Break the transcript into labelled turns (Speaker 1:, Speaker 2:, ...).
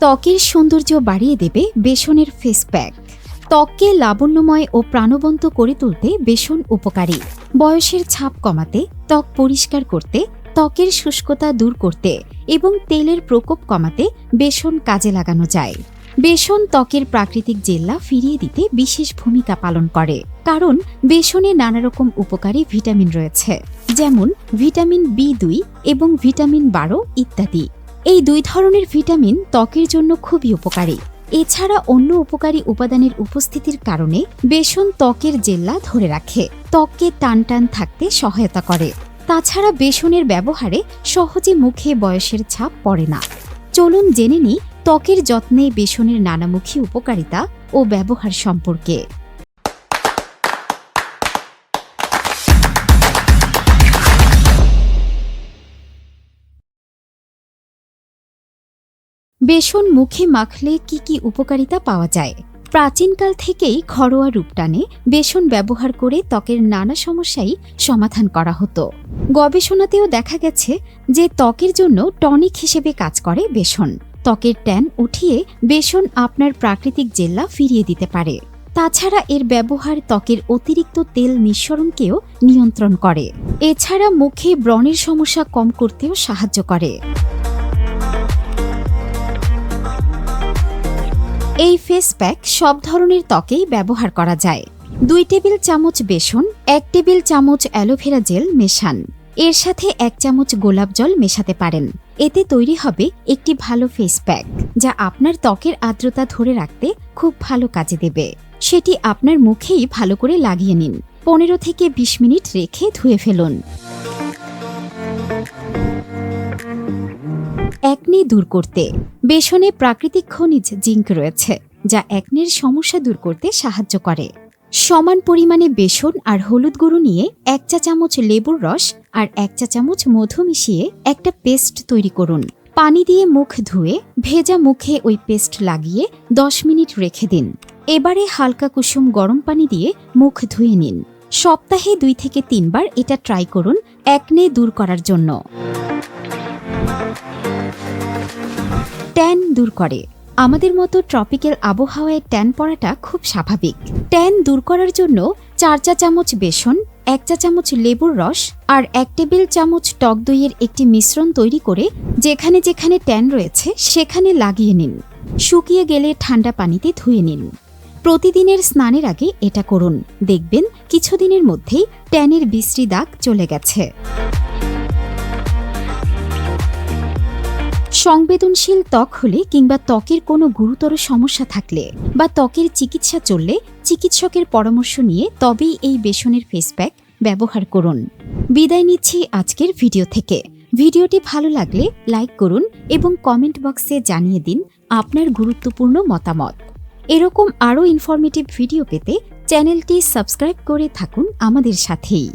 Speaker 1: ত্বকের সৌন্দর্য বাড়িয়ে দেবে বেসনের ফেস প্যাক ত্বককে লাবণ্যময় ও প্রাণবন্ত করে তুলতে বেসন উপকারী। বয়সের ছাপ কমাতে, ত্বক পরিষ্কার করতে, ত্বকের শুষ্কতা দূর করতে এবং তেলের প্রকোপ কমাতে বেসন কাজে লাগানো যায়। বেসন ত্বকের প্রাকৃতিক জেল্লা ফিরিয়ে দিতে বিশেষ ভূমিকা পালন করে। কারণ, বেসনে নানা রকম উপকারী ভিটামিন রয়েছে। যেমন ভিটামিন বি দুই এবং ভিটামিন বারো ইত্যাদি। এই দুই ধরনের ভিটামিন ত্বকের জন্য খুবই উপকারী। এছাড়া অন্য উপকারী উপাদানের উপস্থিতির কারণে বেসন ত্বকের জেল্লা ধরে রাখে। ত্বককে টান টান থাকতে সহায়তা করে। তাছাড়া বেসনের ব্যবহারে সহজে মুখে বয়সের ছাপ পড়ে না। চলুন জেনে নিই ত্বকের যত্নে বেসনের নানামুখী উপকারিতা ও ব্যবহার সম্পর্কে। বেসন মুখে মাখলে কি কি উপকারিতা পাওয়া যায়? প্রাচীনকাল থেকেই ঘরোয়া রূপটানে বেসন ব্যবহার করে ত্বকের নানা সমস্যাই সমাধান করা হতো। গবেষণাতেও দেখা গেছে যে ত্বকের জন্য টনিক হিসেবে কাজ করে বেসন। ত্বকের ট্যান উঠিয়ে বেসন আপনার প্রাকৃতিক জেল্লা ফিরিয়ে দিতে পারে। তাছাড়া এর ব্যবহার ত্বকের অতিরিক্ত তেল নিঃসরণকেও নিয়ন্ত্রণ করে। এছাড়া মুখে ব্রণের সমস্যা কম করতেও সাহায্য করে। এই ফেস প্যাক সব ধরনের ত্বকেই ব্যবহার করা যায়। দুই টেবিল চামচ বেসন, এক টেবিল চামচ অ্যালোভেরা জেল মেশান। এর সাথে এক চামচ গোলাপ জল মেশাতে পারেন। এতে তৈরি হবে একটি ভালো ফেস প্যাক যা আপনার ত্বকের আর্দ্রতা ধরে রাখতে খুব ভালো কাজে দেবে। সেটি আপনার মুখেই ভালো করে লাগিয়ে নিন। পনেরো থেকে বিশ মিনিট রেখে ধুয়ে ফেলুন। একনে দূর করতে। বেসনে প্রাকৃতিক খনিজ জিঙ্ক রয়েছে, যা একনের সমস্যা দূর করতে সাহায্য করে। সমান পরিমাণে বেসন আর হলুদ গুঁড়ো নিয়ে এক চা চামচ লেবুর রস আর এক চা চামচ মধু মিশিয়ে একটা পেস্ট তৈরি করুন। পানি দিয়ে মুখ ধুয়ে ভেজা মুখে ওই পেস্ট লাগিয়ে দশ মিনিট রেখে দিন। এবারে হালকা কুসুম গরম পানি দিয়ে মুখ ধুয়ে নিন। সপ্তাহে দুই থেকে তিনবার এটা ট্রাই করুন একনে দূর করার জন্য। ট্যান দূর করে। আমাদের মতো ট্রপিক্যাল আবহাওয়ায় ট্যান পড়াটা খুব স্বাভাবিক। ট্যান দূর করার জন্য চার চা চামচ বেসন, এক চা চামচ লেবুর রস আর এক টেবিল চামচ টক দইয়ের একটি মিশ্রণ তৈরি করে যেখানে যেখানে ট্যান রয়েছে সেখানে লাগিয়ে নিন। শুকিয়ে গেলে ঠান্ডা পানিতে ধুয়ে নিন। প্রতিদিনের স্নানের আগে এটা করুন। দেখবেন কিছুদিনের মধ্যেই ট্যানের বিশ্রী দাগ চলে গেছে। সংবেদনশীল ত্বক হলে কিংবা ত্বকের কোনো গুরুতর সমস্যা থাকলে বা ত্বকের চিকিৎসা চললে চিকিৎসকের পরামর্শ নিয়ে তবেই এই বেসনের ফেস প্যাক ব্যবহার করুন। বিদায় নিচ্ছি আজকের ভিডিও থেকে। ভিডিওটি ভালো লাগলে লাইক করুন এবং কমেন্ট বক্সে জানিয়ে দিন আপনার গুরুত্বপূর্ণ মতামত। এরকম আরও ইনফরমেটিভ ভিডিও পেতে চ্যানেলটি সাবস্ক্রাইব করে থাকুন আমাদের সাথেই।